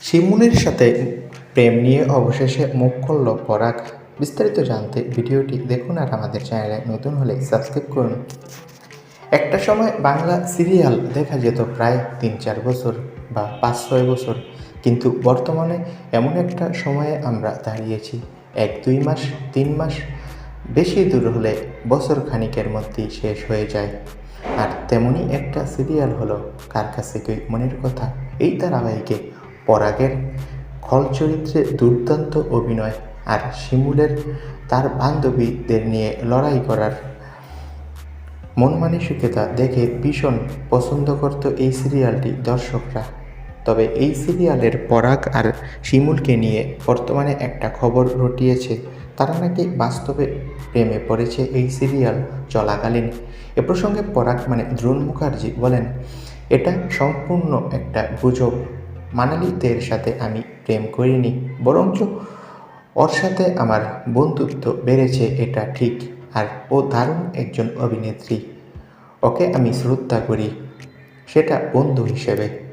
শিমুলের সাথে প্রেম নিয়ে অবশেষে মুখ খুলল পরাগ। বিস্তারিত জানতে ভিডিওটি দেখুন আর আমাদের চ্যানেলে নতুন হলে সাবস্ক্রাইব করুন। একটা সময় বাংলা সিরিয়াল দেখা যেত প্রায় তিন চার বছর বা পাঁচ ছয় বছর। কিন্তু বর্তমানে এমন একটা সময়ে আমরা দাঁড়িয়েছি। এক, দুই মাস, তিন মাস, বেশি দূর হলে বছর খানিকের মধ্যেই শেষ হয়ে যায়। আর তেমনই একটা সিরিয়াল হলো কার কাছে কই মনের কথা? এই ধারাবাহিকে পরাগের খল চরিত্রে দুর্দান্ত অভিনয় আর শিমুলের তার বান্ধবীদের নিয়ে লড়াই করার মন মানসিকতা দেখে ভীষণ পছন্দ করত এই সিরিয়ালটি দর্শকরা। তবে এই সিরিয়ালের পরাগ আর শিমুলকে নিয়ে বর্তমানে একটা খবর রটিয়েছে তারা নাকি বাস্তবে প্রেমে পড়েছে এই সিরিয়াল চলাকালীন। এ প্রসঙ্গে পরাগ মানে দ্রোণ মুখার্জি বলেন, এটা সম্পূর্ণ একটা গুজব। মানালিদের সাথে আমি প্রেম করিনি, বরঞ্চ ওর সাথে আমার বন্ধুত্ব বেড়েছে, এটা ঠিক। আর ও দারুণ একজন অভিনেত্রী। ওকে আমি শ্রদ্ধা করি। সেটা বন্ধু হিসেবে।